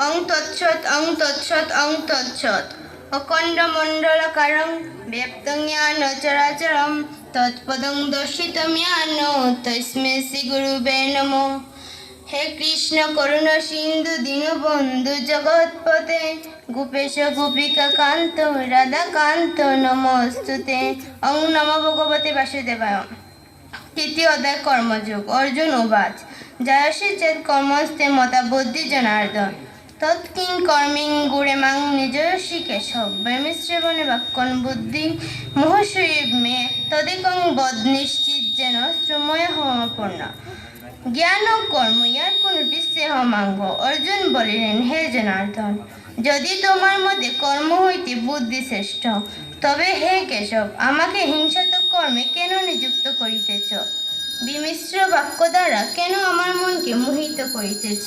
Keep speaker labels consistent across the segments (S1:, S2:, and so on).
S1: অং তৎসৎ অং তৎসৎ অং তৎসৎ। অখণ্ডমণ্ডলকারং ব্যপ্তং জ্ঞান চরাচরম তৎপদং দর্শিতম জ্ঞান তস্মৈ শ্রী গুরুবে নমঃ। হে কৃষ্ণ করুণ সিন্ধু দীনবন্ধু জগৎপতে গোপেশ গোপিকা কান্ত, রাধা কান্ত, নমস্তুতে। অং নম ভগবতে বাসুদেবায়। তৃতীয় অধ্যায়, কর্মযোগ। অর্জুন উবাচ জয়সী চেত কর্মস্তে মতা বুদ্ধি জনার্দন। তৎকিং কর্মিং গুড়ে মাং নিজয়সী কেশব বৈমিশ্রবণে বাক্যন বুদ্ধি মোহশৈব মে তদিকং বদ নিশ্চিত যেন শ্রময় হমপূর্ণ জ্ঞান ও কর্ম ইয়ার কোন বিশ্বে হমাঙ্গ অর্জুন বলিলেন, হে জনার্দন, যদি তোমার মধ্যে কর্ম হইতে বুদ্ধি শ্রেষ্ঠ, তবে হে কেশব, আমাকে হিংসাত্মক কর্মে কেন নিযুক্ত করিতেছ? বিমিশ্র বাক্য দ্বারা কেন আমার মনকে মোহিত করিতেছ?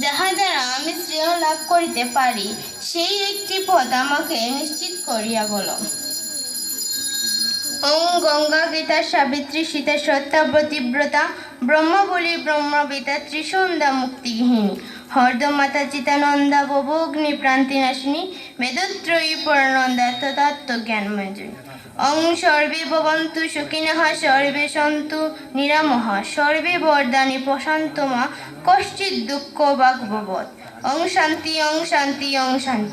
S1: যাহা দ্বারা আমি শ্রেয় লাভ করিতে পারি, সেই একটি পথ আমাকে নিশ্চিত করিয়া বল। ওং গঙ্গা গীতা সাবিত্রী সীতা সত্যা প্রতিব্রতা ব্রহ্মবলী ব্রহ্মবিতা ত্রিসন্ধ্যা মুক্তিগৃহিণী হর্দমাতা চিতানন্দা বভগ্নি প্রান্তিনাশিনী মেদত্রয়ী পরানন্দার্থ তত্ত্ব জ্ঞানমঞ্জনী অং সর্বে ভবন্তু সুখিনহা, সর্বে সন্তু নিরামহ, সর্বে বরদানি প্রশান্ত মা, কশ্চিৎ দুঃখ বাগ্ভবৎ। অং শান্তি অং শান্তি অং শান্তি।